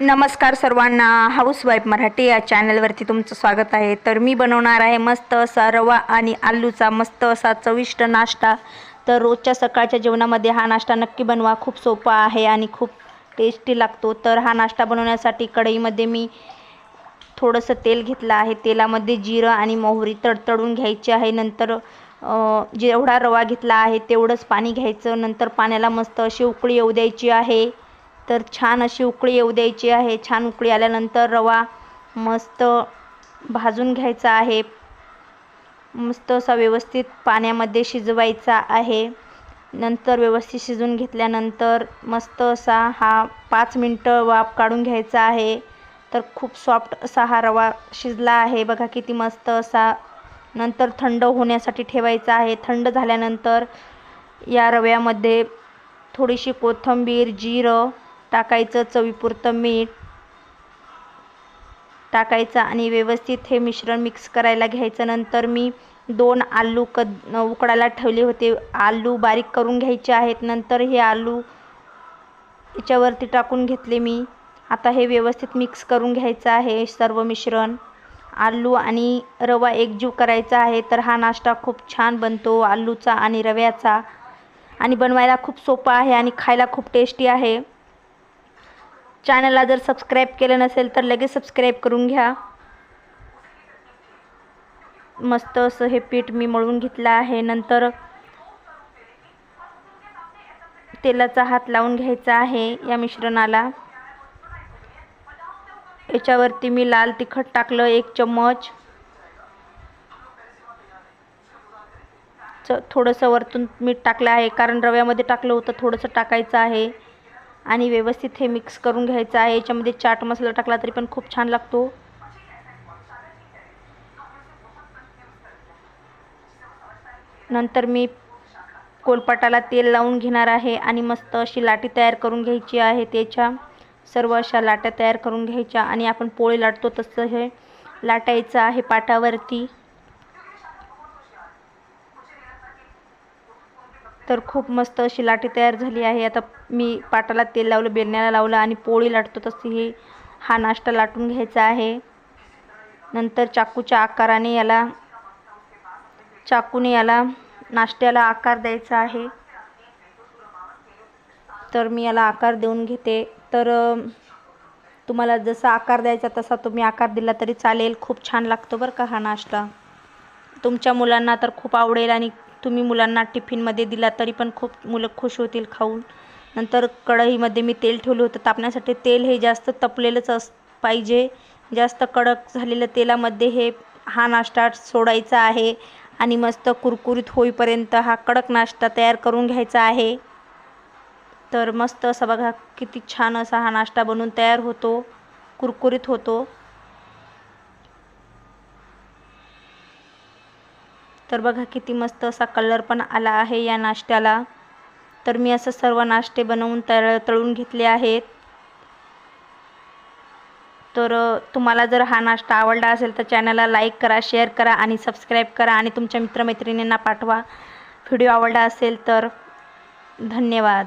नमस्कार सर्वांना. हाऊसवाईफ मराठी या चॅनलवरती तुमचं स्वागत आहे. तर मी बनवणार आहे मस्त असा रवा आणि आलूचा मस्त असा चविष्ट नाश्ता. तर रोजच्या सकाळच्या जेवणामध्ये हा नाश्ता नक्की बनवा. खूप सोपा आहे आणि खूप टेस्टी लागतो. तर हा नाश्ता बनवण्यासाठी कढईमध्ये मी थोडंसं तेल घेतलं आहे. तेलामध्ये जिरं आणि मोहरी तडतडून घ्यायची आहे. नंतर जेवढा रवा घेतला आहे तेवढंच पाणी घ्यायचं. नंतर पाण्याला मस्त अशी उकळी येऊ द्यायची आहे. तर छान अशी उकळी येऊ द्यायची आहे. छान उकळी आल्यानंतर रवा मस्त भाजून घ्यायचा आहे. मस्त असा व्यवस्थित पाण्यामध्ये शिजवायचा आहे. नंतर व्यवस्थित शिजून घेतल्यानंतर मस्त असा हा पाच मिनटं वाफ काढून घ्यायचा आहे. तर खूप सॉफ्ट असा हा रवा शिजला आहे. बघा किती मस्त असा नंतर थंड होण्यासाठी ठेवायचा आहे. थंड झाल्यानंतर या रव्यामध्ये थोडीशी कोथिंबीर जिरं टाकायचं चवीपुरतं मीठ. टाकायचं आणि व्यवस्थित हे मिश्रण मिक्स करायला घ्यायचं. नंतर मी दोन आलू क उकडायला ठेवले होते. आलू बारीक करून घ्यायचे आहेत. नंतर हे आलू याच्यावरती टाकून घेतले मी. आता हे व्यवस्थित मिक्स करून घ्यायचं आहे सर्व मिश्रण. आलू आणि रवा एकजीव करायचा आहे तर हा नाश्ता खूप छान बनतो. आलूचा आणि रव्याचा. आणि बनवायला खूप सोपा आहे आणि खायला खूप टेस्टी आहे. चॅनलला जर सबस्क्राईब केलं नसेल तर लगेच सबस्क्राईब करून घ्या. मस्त असं हे पीठ मी मळून घेतलं आहे. नंतर तेलाचा हात लावून घ्यायचा आहे या मिश्रणाला. याच्यावरती मी लाल तिखट टाकलं एक चम्मच. थोडंसं वरतून मीठ टाकलं आहे कारण रव्यामध्ये टाकलं होतं थोडंसं टाकायचं आहे. आणि व्यवस्थित हे मिक्स करून घ्यायचं आहे. याच्यामध्ये चाट मसाला टाकला तरी पण खूप छान लागतो. नंतर मी कोलपाटाला तेल लावून घेणार आहे आणि मस्त अशी लाटी तयार करून घ्यायची आहे. त्याच्या सर्व अशा लाट्या तयार करून घ्यायच्या आणि आपण पोळी लाटतो तसं हे लाटायचं आहे पाटावरती. तर खूप मस्त अशी लाटी तयार झाली आहे. आता मी पाटाला तेल लावलं बेलण्याला लावलं आणि पोळी लाटतो तशी ही हा नाश्ता लाटून घ्यायचा आहे. नंतर चाकूच्या आकाराने याला चाकूने याला नाश्त्याला आकार द्यायचा आहे. तर मी याला आकार देऊन घेते. तर तुम्हाला जसा आकार द्यायचा तसा तुम्ही आकार दिला तरी चालेल. खूप छान लागतो बरं का हा नाश्ता. तुमच्या मुलांना तर खूप आवडेल आणि तुम्ही मुलांना टिफिनमध्ये दिला तरी पण खूप मुलं खुश होतील खाऊन. नंतर कढईमध्ये मी तेल ठेवलं होतं. तापण्यासाठी तेल हे जास्त तपलेलंच अस पाहिजे. जास्त कडक झालेलं तेलामध्ये हे हा नाश्ता सोडायचा आहे. आणि मस्त कुरकुरीत होईपर्यंत हा कडक नाश्ता तयार करून घ्यायचा आहे. तर मस्त असा बघा किती छान असा हा नाश्ता बनून तयार होतो. कुरकुरीत होतो. तर बघा किती मस्त असा कलर पण आला आहे या नाश्त्याला. तर मी असं सर्व नाश्ते बनवून तळ तळून घेतले आहेत. तर तुम्हाला जर हा नाश्ता आवडला असेल तर चॅनलला लाईक करा शेअर करा आणि सबस्क्राईब करा आणि तुमच्या मित्रमैत्रिणींना पाठवा. व्हिडिओ आवडला असेल तर धन्यवाद.